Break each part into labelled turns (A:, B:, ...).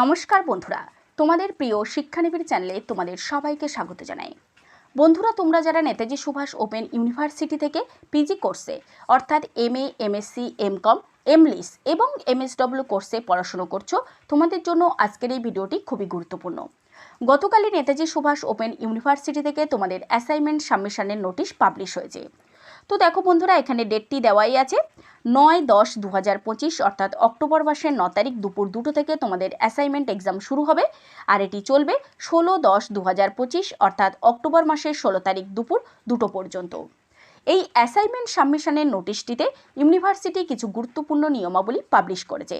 A: নমস্কার বন্ধুরা, তোমাদের প্রিয় শিক্ষানিবিড় চ্যানেলে তোমাদের সবাইকে স্বাগত জানাই। বন্ধুরা, তোমরা যারা নেতাজি সুভাষ ওপেন ইউনিভার্সিটি থেকে পিজি কোর্সে অর্থাৎ M A MSc MCom MLIS এবং এমএসডব্লিউ কোর্সে পড়াশুনো করছ, তোমাদের জন্য আজকের এই ভিডিওটি খুবই গুরুত্বপূর্ণ। গতকালই নেতাজি সুভাষ ওপেন ইউনিভার্সিটি থেকে তোমাদের অ্যাসাইনমেন্ট সাবমিশনের নোটিশ পাবলিশ হয়েছে। তো দেখো বন্ধুরা, এখানে ডেটটি দেওয়াই আছে। নয় দশ দু হাজার পঁচিশ, অর্থাৎ অক্টোবর মাসের ন তারিখ দুপুর দুটো থেকে তোমাদের অ্যাসাইনমেন্ট এক্সাম শুরু হবে। আর এটি চলবে ষোলো দশ দু হাজার পঁচিশ, অর্থাৎ অক্টোবর মাসের ষোলো তারিখ দুপুর দুটো পর্যন্ত। এই অ্যাসাইনমেন্ট সাবমিশনের নোটিশটিতে ইউনিভার্সিটি কিছু গুরুত্বপূর্ণ নিয়মাবলী পাবলিশ করেছে,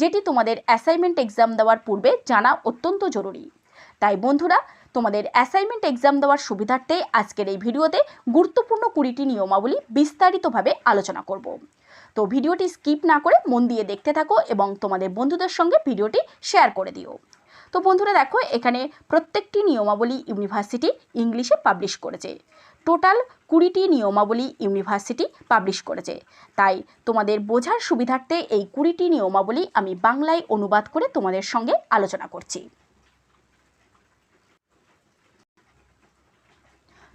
A: যেটি তোমাদের অ্যাসাইনমেন্ট এক্সাম দেওয়ার পূর্বে জানা অত্যন্ত জরুরি। তাই বন্ধুরা তোমাদের অ্যাসাইনমেন্ট এক্সাম দেওয়ার সুবিধার্থে আজকের এই ভিডিওতে গুরুত্বপূর্ণ কুড়িটি নিয়মাবলী বিস্তারিতভাবে আলোচনা করব। তো ভিডিওটি স্কিপ না করে মন দিয়ে দেখতে থাকো এবং তোমাদের বন্ধুদের সঙ্গে ভিডিওটি শেয়ার করে দিও। তো বন্ধুরা দেখো, এখানে প্রত্যেকটি নিয়মাবলী ইউনিভার্সিটি ইংলিশে পাবলিশ করেছে। টোটাল কুড়িটি নিয়মাবলী ইউনিভার্সিটি পাবলিশ করেছে। তাই তোমাদের বোঝার সুবিধার্থে এই কুড়িটি নিয়মাবলী আমি বাংলায় অনুবাদ করে তোমাদের সঙ্গে আলোচনা করছি।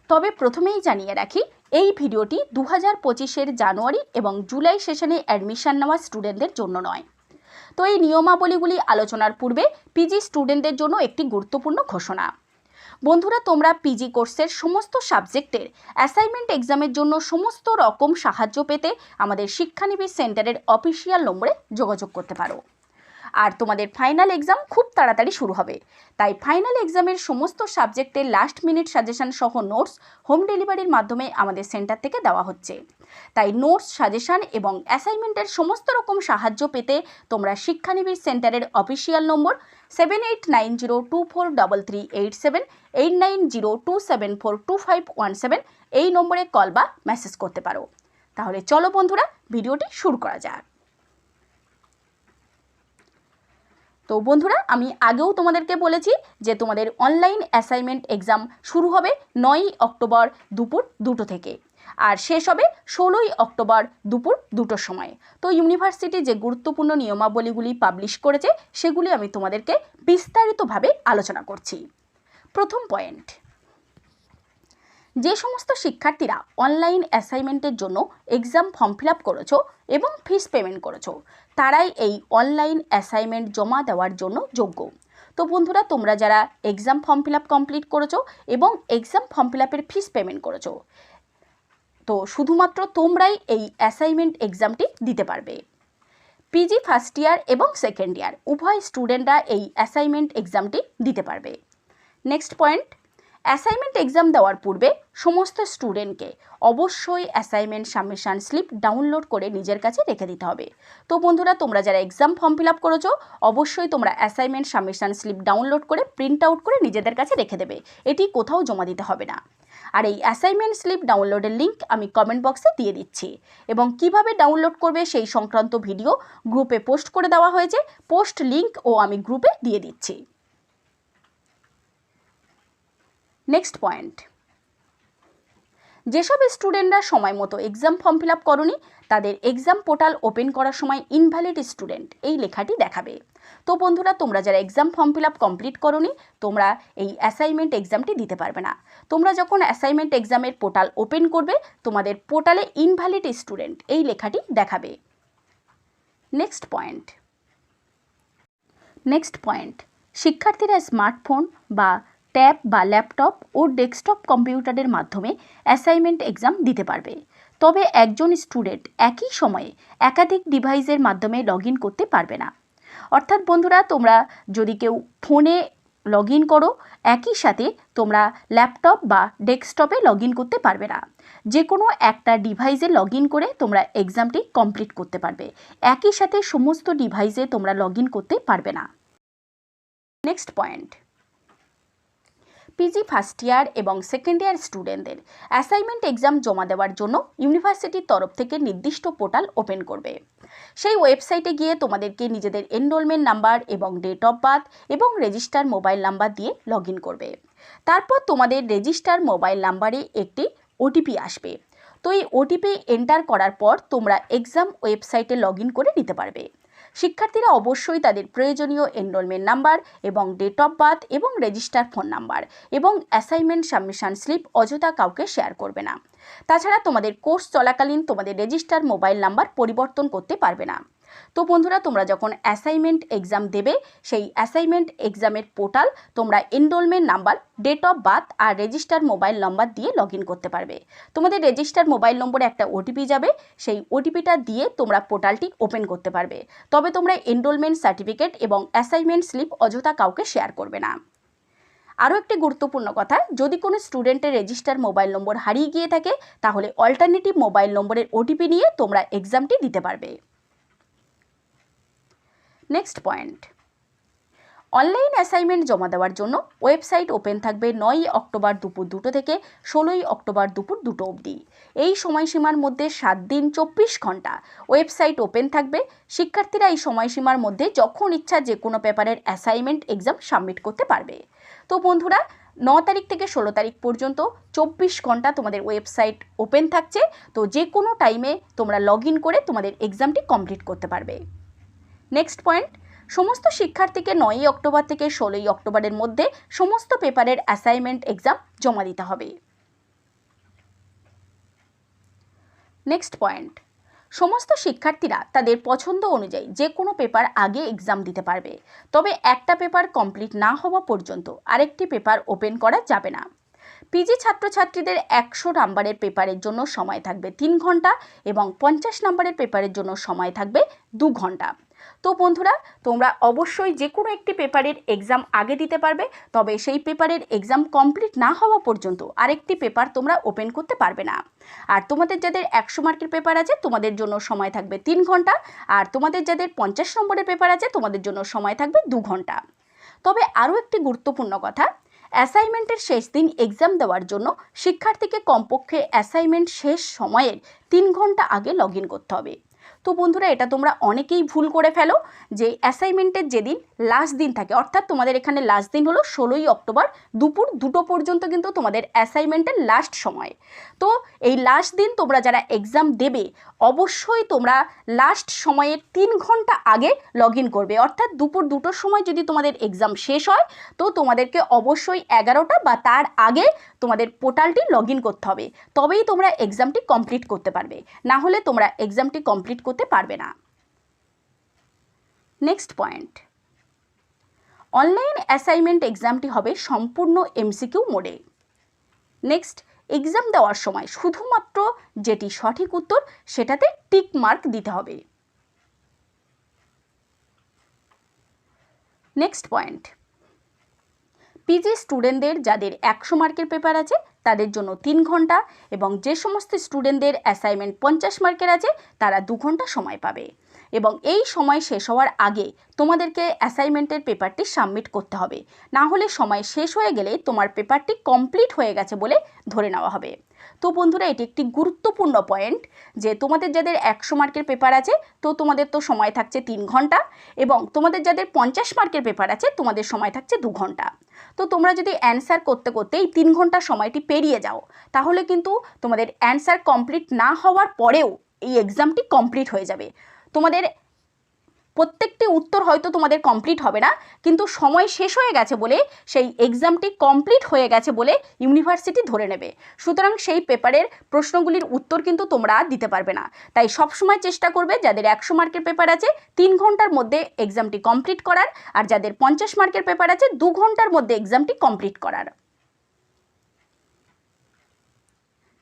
A: তবে প্রথমেই জানিয়ে রাখি, এই ভিডিওটি দু হাজার পঁচিশের জানুয়ারি এবং জুলাই সেশনে অ্যাডমিশন নেওয়া স্টুডেন্টদের জন্য নয়। তো এই নিয়মাবলীগুলি আলোচনার পূর্বে পিজি স্টুডেন্টদের জন্য একটি গুরুত্বপূর্ণ ঘোষণা। বন্ধুরা, তোমরা পিজি কোর্সের সমস্ত সাবজেক্টের অ্যাসাইনমেন্ট এক্সামের জন্য সমস্ত রকম সাহায্য পেতে আমাদের শিক্ষানিবিশ সেন্টারের অফিসিয়াল নম্বরে যোগাযোগ করতে পারো। আর তোমাদের ফাইনাল এক্সাম খুব তাড়াতাড়ি শুরু হবে। তাই ফাইনাল এক্সামের সমস্ত সাবজেক্টের লাস্ট মিনিট সাজেশন সহ নোটস হোম ডেলিভারির মাধ্যমে আমাদের সেন্টার থেকে দেওয়া হচ্ছে। তাই নোটস সাজেশন এবং অ্যাসাইনমেন্টের সমস্ত রকম সাহায্য পেতে তোমরা শিক্ষানিবিশ সেন্টারের official number seven eight nine zero two four double three eight seven eight nine zero two seven four two five one seven এই নম্বরে কল বা মেসেজ করতে পারো। তাহলে চলো বন্ধুরা ভিডিওটি শুরু করা যাক। তো বন্ধুরা, আমি আগেও তোমাদেরকে বলেছি যে তোমাদের অনলাইন অ্যাসাইনমেন্ট এক্সাম শুরু হবে নয়ই অক্টোবর দুপুর দুটো থেকে। আর শেষ হবে ষোলোই অক্টোবর দুপুর দুটোর সময়। তো ইউনিভার্সিটি যে গুরুত্বপূর্ণ নিয়মাবলীগুলি পাবলিশ করেছে, সেগুলি আমি তোমাদেরকে বিস্তারিতভাবে আলোচনা করছি। প্রথম পয়েন্ট যে সমস্ত শিক্ষার্থীরা অনলাইন অ্যাসাইনমেন্টের জন্য এক্সাম ফর্ম ফিল আপ করেছ এবং ফিস পেমেন্ট করেছ তারাই এই অনলাইন অ্যাসাইনমেন্ট জমা দেওয়ার জন্য যোগ্য। তো বন্ধুরা, তোমরা যারা exam form fill up complete করেছ এবং এক্সাম ফর্ম ফিল আপের ফিস পেমেন্ট করেছ, তো শুধুমাত্র তোমরাই এই অ্যাসাইনমেন্ট এক্সামটি দিতে পারবে। পিজি ফার্স্ট ইয়ার এবং সেকেন্ড ইয়ার উভয় স্টুডেন্টরা এই অ্যাসাইনমেন্ট এক্সামটি দিতে পারবে। নেক্সট পয়েন্ট অ্যাসাইনমেন্ট এক্সাম দেওয়ার পূর্বে সমস্ত স্টুডেন্টকে অবশ্যই অ্যাসাইনমেন্ট সাবমিশন স্লিপ ডাউনলোড করে নিজের কাছে রেখে দিতে হবে। তো বন্ধুরা, তোমরা যারা এক্সাম ফর্ম ফিল আপ করেছ, অবশ্যই তোমরা অ্যাসাইনমেন্ট সাবমিশন স্লিপ ডাউনলোড করে প্রিন্ট আউট করে নিজেদের কাছে রেখে দেবে। এটি কোথাও জমা দিতে হবে না। আর এই অ্যাসাইনমেন্ট স্লিপ ডাউনলোডের লিঙ্ক আমি কমেন্ট বক্সে দিয়ে দিচ্ছি। এবং কীভাবে ডাউনলোড করবে সেই সংক্রান্ত ভিডিও গ্রুপে পোস্ট করে দেওয়া হয়েছে। পোস্ট লিঙ্ক ও আমি গ্রুপে দিয়ে দিচ্ছি। নেক্সট পয়েন্ট যেসব স্টুডেন্টরা সময় মতো এক্সাম ফর্ম ফিল আপ করনি, তাদের এক্সাম পোর্টাল ওপেন করার সময় ইনভ্যালিড স্টুডেন্ট এই লেখাটি দেখাবে। তো বন্ধুরা, তোমরা যারা exam form fill up complete করনি, তোমরা এই অ্যাসাইনমেন্ট এক্সামটি দিতে পারবে না। তোমরা যখন অ্যাসাইনমেন্ট এক্সামের পোর্টাল ওপেন করবে, তোমাদের পোর্টালে ইনভ্যালিড স্টুডেন্ট এই লেখাটি দেখাবে। নেক্সট পয়েন্ট নেক্সট পয়েন্ট শিক্ষার্থীরা স্মার্টফোন বা ট্যাব বা ল্যাপটপ ও ডেস্কটপ কম্পিউটারের মাধ্যমে অ্যাসাইনমেন্ট এক্সাম দিতে পারবে। তবে একজন স্টুডেন্ট একই সময়ে একাধিক ডিভাইসের মাধ্যমে লগ করতে পারবে না। অর্থাৎ বন্ধুরা, তোমরা যদি কেউ ফোনে লগ ইন করো, একই সাথে তোমরা ল্যাপটপ বা ডেস্কটপে লগ ইন করতে পারবে না। যে কোনো একটা ডিভাইসে লগ ইন করে তোমরা এক্সামটি কমপ্লিট করতে পারবে। একই সাথে সমস্ত ডিভাইসে তোমরা লগ করতে পারবে না। Next point. PG first year এবং সেকেন্ড ইয়ার স্টুডেন্টদের অ্যাসাইনমেন্ট এক্সাম জমা দেওয়ার জন্য ইউনিভার্সিটির তরফ থেকে নির্দিষ্ট পোর্টাল ওপেন করবে। সেই ওয়েবসাইটে গিয়ে তোমাদেরকে নিজেদের এনরোলমেন্ট নাম্বার এবং ডেট অফ বার্থ এবং রেজিস্টার মোবাইল নাম্বার দিয়ে লগ করবে। তারপর তোমাদের রেজিস্টার মোবাইল নাম্বারে একটি ওটিপি আসবে। তো এই ওটিপি এন্টার করার পর তোমরা এক্সাম ওয়েবসাইটে লগ করে নিতে পারবে। শিক্ষার্থীরা অবশ্যই তাদের প্রয়োজনীয় এনরোলমেন্ট নাম্বার এবং ডেট অফ বার্থ এবং রেজিস্টার ফোন নাম্বার এবং অ্যাসাইনমেন্ট সাবমিশন স্লিপ অযথা কাউকে শেয়ার করবে না। তাছাড়া তোমাদের কোর্স চলাকালীন তোমাদের রেজিস্টার মোবাইল নাম্বার পরিবর্তন করতে পারবে না। তো বন্ধুরা, তোমরা যখন অ্যাসাইনমেন্ট এক্সাম দেবে, সেই অ্যাসাইনমেন্ট এক্সামের পোর্টাল তোমরা enrolment number date of birth R register mobile number দিয়ে লগ করতে পারবে। তোমাদের রেজিস্টার মোবাইল নম্বরে একটা ওটিপি যাবে, সেই ওটিপিটা দিয়ে তোমরা পোর্টালটি ওপেন করতে পারবে। তবে তোমরা এনরোলমেন্ট সার্টিফিকেট এবং অ্যাসাইনমেন্ট স্লিপ অযথা কাউকে শেয়ার করবে না। আরও একটি গুরুত্বপূর্ণ কথা, যদি কোনো স্টুডেন্টের রেজিস্টার মোবাইল নম্বর হারিয়ে গিয়ে থাকে, তাহলে অল্টারনেটিভ মোবাইল নম্বরের ওটিপি নিয়ে তোমরা এক্সামটি দিতে পারবে। নেক্সট পয়েন্ট অনলাইন অ্যাসাইনমেন্ট জমা দেওয়ার জন্য ওয়েবসাইট ওপেন থাকবে নয়ই অক্টোবর দুপুর দুটো থেকে ষোলোই অক্টোবর দুপুর দুটো অবধি। এই সময়সীমার মধ্যে সাত দিন চব্বিশ ঘণ্টা ওয়েবসাইট ওপেন থাকবে। শিক্ষার্থীরা এই সময়সীমার মধ্যে যখন ইচ্ছা যে কোনো পেপারের অ্যাসাইনমেন্ট এক্সাম সাবমিট করতে পারবে। তো বন্ধুরা, ন তারিখ থেকে ষোলো তারিখ পর্যন্ত চব্বিশ ঘণ্টা তোমাদের ওয়েবসাইট ওপেন থাকছে। তো যে কোনো টাইমে তোমরা লগ করে তোমাদের এক্সামটি কমপ্লিট করতে পারবে। নেক্সট পয়েন্ট সমস্ত শিক্ষার্থীকে নয়ই অক্টোবর থেকে ষোলোই অক্টোবরের মধ্যে সমস্ত পেপারের অ্যাসাইনমেন্ট এক্সাম জমা দিতে হবে। নেক্সট পয়েন্ট সমস্ত শিক্ষার্থীরা তাদের পছন্দ অনুযায়ী যে কোনো পেপার আগে এক্সাম দিতে পারবে। তবে একটা পেপার কমপ্লিট না হওয়া পর্যন্ত আরেকটি পেপার ওপেন করা যাবে না। পিজি ছাত্রছাত্রীদের একশো নাম্বারের পেপারের জন্য সময় থাকবে তিন ঘণ্টা এবং পঞ্চাশ নাম্বারের পেপারের জন্য সময় থাকবে দু ঘণ্টা। তো বন্ধুরা, তোমরা অবশ্যই যে কোনো একটি পেপারের এক্সাম আগে দিতে পারবে, তবে সেই পেপারের এক্সাম কমপ্লিট না হওয়া পর্যন্ত আরেকটি পেপার তোমরা ওপেন করতে পারবে না। আর তোমাদের যাদের একশো মার্কের পেপার আছে, তোমাদের জন্য সময় থাকবে তিন ঘণ্টা, আর তোমাদের যাদের পঞ্চাশ নম্বরের পেপার আছে, তোমাদের জন্য সময় থাকবে দু ঘণ্টা। তবে আরও একটি গুরুত্বপূর্ণ কথা অ্যাসাইনমেন্টের শেষ দিন এক্সাম দেওয়ার জন্য শিক্ষার্থীকে কমপক্ষে অ্যাসাইনমেন্ট শেষ সময়ের তিন ঘণ্টা আগে লগ করতে হবে। তো বন্ধুরা, এটা তোমরা অনেকেই ভুল করে ফেলো যে অ্যাসাইনমেন্টের যেদিন লাস্ট দিন থাকে, অর্থাৎ তোমাদের এখানে লাস্ট দিন হলো ষোলোই অক্টোবর দুপুর দুটো পর্যন্ত কিন্তু তোমাদের অ্যাসাইনমেন্টের লাস্ট সময়। তো এই লাস্ট দিন তোমরা যারা এক্সাম দেবে অবশ্যই তোমরা লাস্ট সময়ের তিন ঘণ্টা আগে লগ করবে। অর্থাৎ দুপুর দুটোর সময় যদি তোমাদের এক্সাম শেষ হয়, তো তোমাদেরকে অবশ্যই এগারোটা বা তার আগে তোমাদের পোর্টালটি লগ করতে হবে। তবেই তোমরা এক্সামটি কমপ্লিট করতে পারবে। না হলে তোমরা এক্সামটি কমপ্লিট করতে পারবে না। নেক্সট পয়েন্ট অনলাইন অ্যাসাইনমেন্ট এক্সামটি হবে সম্পূর্ণ এমসিকিউ মোডে নেক্সট এক্সাম দেওয়ার সময় শুধুমাত্র যেটি সঠিক উত্তর সেটাতে টিক মার্ক দিতে হবে। নেক্সট পয়েন্ট পিজি স্টুডেন্টদের যাদের একশো মার্কের পেপার আছে, তাদের জন্য তিন ঘণ্টা এবং যে সমস্ত স্টুডেন্টদের অ্যাসাইনমেন্ট পঞ্চাশ মার্কের আছে, তারা দু ঘণ্টা সময় পাবে। এবং এই সময় শেষ হওয়ার আগে তোমাদেরকে অ্যাসাইনমেন্টের পেপারটি সাবমিট করতে হবে। না হলে সময় শেষ হয়ে গেলে তোমার পেপারটি কমপ্লিট হয়ে গেছে বলে ধরে নেওয়া হবে। তো বন্ধুরা, এটি একটি গুরুত্বপূর্ণ পয়েন্ট যে তোমাদের যাদের একশো মার্কের পেপার আছে, তো তোমাদের তো সময় থাকছে তিন ঘণ্টা এবং তোমাদের যাদের পঞ্চাশ মার্কের পেপার আছে, তোমাদের সময় থাকছে দু ঘণ্টা। তো তোমরা যদি অ্যান্সার করতে করতে এই তিন ঘণ্টা সময়টি পেরিয়ে যাও, তাহলে কিন্তু তোমাদের অ্যান্সার কমপ্লিট না হওয়ার পরেও এই এক্সামটি কমপ্লিট হয়ে যাবে। তোমাদের প্রত্যেকটি উত্তর হয়তো তোমাদের কমপ্লিট হবে না, কিন্তু সময় শেষ হয়ে গেছে বলে, সেই এক্সামটি কমপ্লিট হয়ে গেছে বলে ইউনিভার্সিটি ধরে নেবে। সুতরাং সেই পেপারের প্রশ্নগুলির উত্তর কিন্তু তোমরা দিতে পারবে না। তাই সবসময় চেষ্টা করবে যাদের একশো মার্কের পেপার আছে, তিন ঘণ্টার মধ্যে এক্সামটি কমপ্লিট করার, আর যাদের পঞ্চাশ মার্কের পেপার আছে, দু ঘণ্টার মধ্যে এক্সামটি কমপ্লিট করার।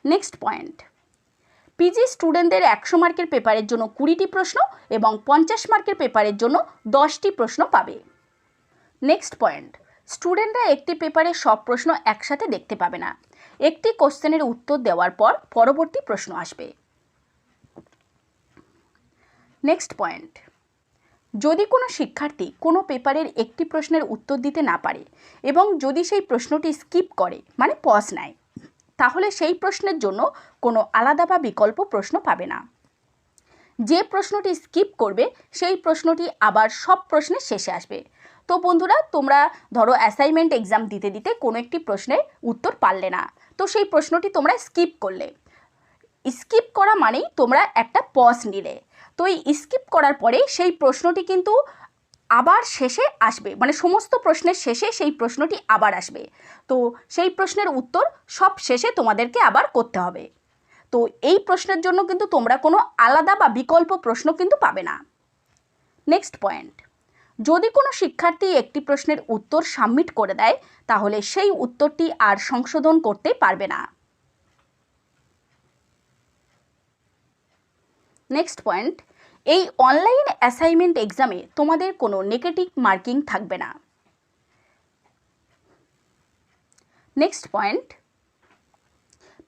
A: নেক্সট পয়েন্ট পিজি স্টুডেন্টদের একশো মার্কের পেপারের জন্য কুড়িটি প্রশ্ন এবং পঞ্চাশ মার্কের পেপারের জন্য দশটি প্রশ্ন পাবে। নেক্সট পয়েন্ট স্টুডেন্টরা একটি পেপারে সব প্রশ্ন একসাথে দেখতে পাবে না। একটি কোশ্চেনের উত্তর দেওয়ার পর পরবর্তী প্রশ্ন আসবে। নেক্সট পয়েন্ট যদি কোনো শিক্ষার্থী কোনো পেপারের একটি প্রশ্নের উত্তর দিতে না পারে এবং যদি সেই প্রশ্নটি স্কিপ করে মানে পজ নেয় তাহলে সেই প্রশ্নের জন্য কোনো আলাদা বা বিকল্প প্রশ্ন পাবে না। যে প্রশ্নটি স্কিপ করবে, সেই প্রশ্নটি আবার সব প্রশ্নের শেষে আসবে। তো বন্ধুরা, তোমরা ধরো অ্যাসাইনমেন্ট এক্সাম দিতে দিতে কোনো একটি প্রশ্নের উত্তর পারলে না। তো সেই প্রশ্নটি তোমরা স্কিপ করলে। স্কিপ করা মানেই তোমরা একটা পজ নিলে। তো এই স্কিপ করার পরে সেই প্রশ্নটি কিন্তু আবার শেষে আসবে। মানে সমস্ত প্রশ্নের শেষে সেই প্রশ্নটি আবার আসবে। তো সেই প্রশ্নের উত্তর সব শেষে তোমাদেরকে আবার করতে হবে। তো এই প্রশ্নের জন্য কিন্তু তোমরা কোনো আলাদা বা বিকল্প প্রশ্ন কিন্তু পাবে না। নেক্সট পয়েন্ট যদি কোনো শিক্ষার্থী একটি প্রশ্নের উত্তর সাবমিট করে দেয়, তাহলে সেই উত্তরটি আর সংশোধন করতে পারবে না। নেক্সট পয়েন্ট এই অনলাইন অ্যাসাইনমেন্ট এক্সামে তোমাদের কোনো নেগেটিভ মার্কিং থাকবে না। নেক্সট পয়েন্ট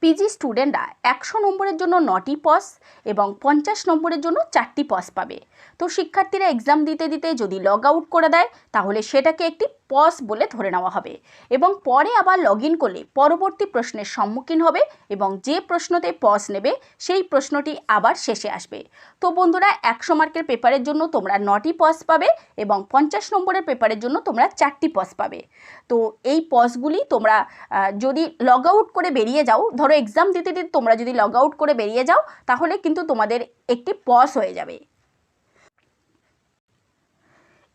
A: পিজি স্টুডেন্টরা একশো নম্বরের জন্য নটি পস এবং পঞ্চাশ নম্বরের জন্য চারটি পস পাবে। তো শিক্ষার্থীরা এক্সাম দিতে দিতে যদি লগ আউট করে দেয়, তাহলে সেটাকে একটি পস বলে ধরে নেওয়া হবে। এবং পরে আবার লগ ইন করলে পরবর্তী প্রশ্নের সম্মুখীন হবে এবং যে প্রশ্নতে পস নেবে, সেই প্রশ্নটি আবার শেষে আসবে। তো বন্ধুরা, একশো মার্কের পেপারের জন্য তোমরা নটি পস পাবে এবং পঞ্চাশ নম্বরের পেপারের জন্য তোমরা চারটি পস পাবে। তো এই পসগুলি তোমরা যদি লগ আউট করে বেরিয়ে যাও, ধরো এক্সাম দিতে দিতে তোমরা যদি লগ আউট করে বেরিয়ে যাও, তাহলে কিন্তু তোমাদের একটি পস হয়ে যাবে।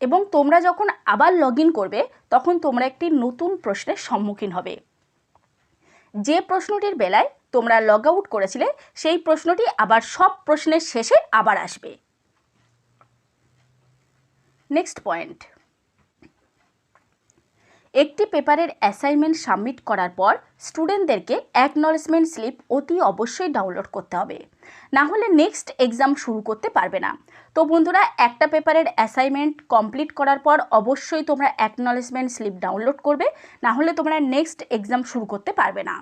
A: এবং তোমরা যখন আবার লগ করবে, তখন তোমরা একটি নতুন প্রশ্নের সম্মুখীন হবে। যে প্রশ্নটির বেলায় তোমরা লগ আউট করেছিলে, সেই প্রশ্নটি আবার সব প্রশ্নের শেষে আবার আসবে। নেক্সট পয়েন্ট একটি পেপারের অ্যাসাইনমেন্ট সাবমিট করার পর স্টুডেন্টদেরকে অ্যাকনলেজমেন্ট স্লিপ অতি অবশ্যই ডাউনলোড করতে হবে। না হলে নেক্সট এক্সাম শুরু করতে পারবে না। তো বন্ধুরা, একটা পেপারের অ্যাসাইনমেন্ট কমপ্লিট করার পর অবশ্যই তোমরা অ্যাকনলেজমেন্ট স্লিপ ডাউনলোড করবে, না হলে তোমরা নেক্সট এক্সাম শুরু করতে পারবে না।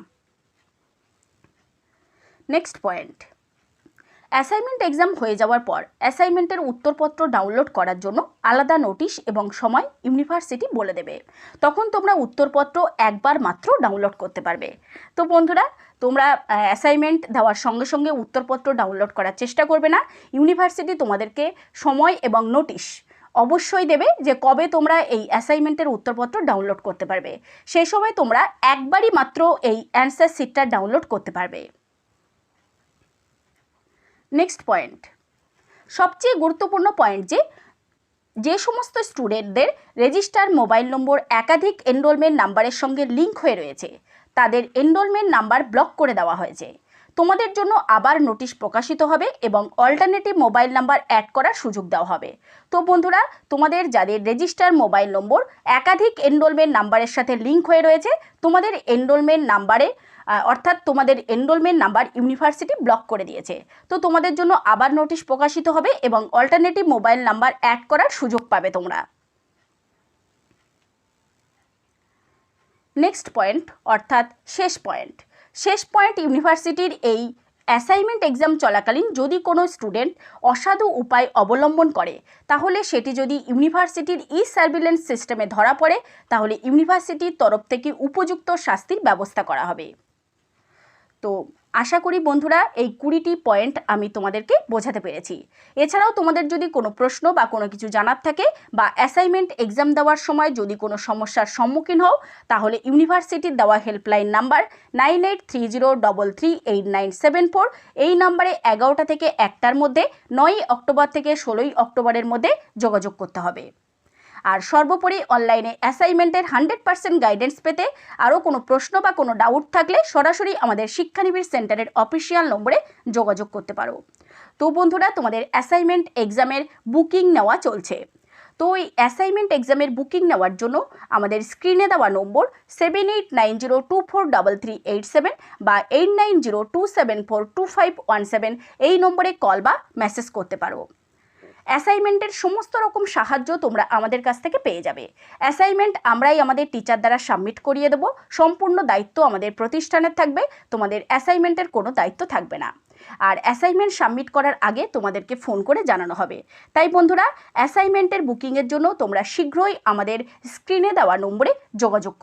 A: নেক্সট পয়েন্ট অ্যাসাইনমেন্ট এক্সাম হয়ে যাওয়ার পর অ্যাসাইনমেন্টের উত্তরপত্র ডাউনলোড করার জন্য আলাদা নোটিশ এবং সময় ইউনিভার্সিটি বলে দেবে। তখন তোমরা উত্তরপত্র একবার মাত্র ডাউনলোড করতে পারবে। তো বন্ধুরা তোমরা অ্যাসাইনমেন্ট দেওয়ার সঙ্গে সঙ্গে উত্তরপত্র ডাউনলোড করার চেষ্টা করবে না। ইউনিভার্সিটি তোমাদেরকে সময় এবং নোটিশ অবশ্যই দেবে যে কবে তোমরা এই অ্যাসাইনমেন্টের উত্তরপত্র ডাউনলোড করতে পারবে। সেই সময় তোমরা একবারই মাত্র এই অ্যান্সার সিটটা ডাউনলোড করতে পারবে। নেক্সট পয়েন্ট সবচেয়ে গুরুত্বপূর্ণ পয়েন্ট যে যে সমস্ত স্টুডেন্টদের রেজিস্টার মোবাইল নম্বর একাধিক এনরোলমেন্ট নাম্বারের সঙ্গে লিঙ্ক হয়ে রয়েছে তাদের এনরোলমেন্ট নাম্বার ব্লক করে দেওয়া হয়েছে। তোমাদের জন্য আবার নোটিশ প্রকাশিত হবে এবং অল্টারনেটিভ মোবাইল নাম্বার অ্যাড করার সুযোগ দেওয়া হবে। তো বন্ধুরা, তোমাদের যাদের রেজিস্টার মোবাইল নম্বর, একাধিক এনরোলমেন্ট নাম্বারের সাথে লিঙ্ক হয়ে রয়েছে, তোমাদের এনরোলমেন্ট নাম্বারে অর্থাৎ তোমাদের এনরোলমেন্ট নাম্বার ইউনিভার্সিটি ব্লক করে দিয়েছে। তো তোমাদের জন্য আবার নোটিশ প্রকাশিত হবে এবং অল্টারনেটিভ মোবাইল নাম্বার অ্যাড করার সুযোগ পাবে তোমরা। নেক্সট পয়েন্ট, অর্থাৎ শেষ পয়েন্ট। শেষ পয়েন্ট ইউনিভার্সিটির এই অ্যাসাইনমেন্ট এক্সাম চলাকালীন যদি কোনো স্টুডেন্ট অসাধু উপায় অবলম্বন করে, তাহলে সেটি যদি ইউনিভার্সিটির ই সার্ভিলেন্স সিস্টেমে ধরা পড়ে, তাহলে ইউনিভার্সিটির তরফ থেকে উপযুক্ত শাস্তির ব্যবস্থা করা হবে। তো আশা করি বন্ধুরা এই কুড়িটি পয়েন্ট আমি তোমাদেরকে বোঝাতে পেরেছি। এছাড়াও তোমাদের যদি কোনো প্রশ্ন বা কোনো কিছু জানার থাকে বা অ্যাসাইনমেন্ট এক্সাম দেওয়ার সময় যদি কোনো সমস্যার সম্মুখীন হও, তাহলে ইউনিভার্সিটির দেওয়া helpline number nine eight three zero double three eight nine seven four এই নাম্বারে এগারোটা থেকে একটার মধ্যে, নয়ই অক্টোবর থেকে ষোলোই অক্টোবরের মধ্যে যোগাযোগ করতে হবে। আর সর্বোপরি অনলাইনে অ্যাসাইনমেন্টের হান্ড্রেড পার্সেন্ট গাইডেন্স পেতে আরও কোনো প্রশ্ন বা কোনো ডাউট থাকলে সরাসরি আমাদের শিক্ষানিবিড় সেন্টারের অফিসিয়াল নম্বরে যোগাযোগ করতে পারো। তো বন্ধুরা, তোমাদের অ্যাসাইনমেন্ট এক্সামের বুকিং নেওয়া চলছে। তো এই অ্যাসাইনমেন্ট এক্সামের বুকিং নেওয়ার জন্য আমাদের স্ক্রিনে দেওয়া number seven eight nine zero two four double three eight seven বা eight nine zero two seven four two five one seven এই নম্বরে কল বা মেসেজ করতে পারো। অ্যাসাইনমেন্টের সমস্ত রকম সাহায্য তোমরা আমাদের কাছ থেকে পেয়ে যাবে। অ্যাসাইনমেন্ট আমরাই আমাদের টিচার দ্বারা সাবমিট করিয়ে দেবো। সম্পূর্ণ দায়িত্ব আমাদের প্রতিষ্ঠানের থাকবে, তোমাদের অ্যাসাইনমেন্টের কোনো দায়িত্ব থাকবে না। আর অ্যাসাইনমেন্ট সাবমিট করার আগে তোমাদেরকে ফোন করে জানানো হবে। তাই বন্ধুরা অ্যাসাইনমেন্টের বুকিংয়ের জন্য তোমরা শীঘ্রই আমাদের স্ক্রিনে দেওয়া নম্বরে যোগাযোগ করো।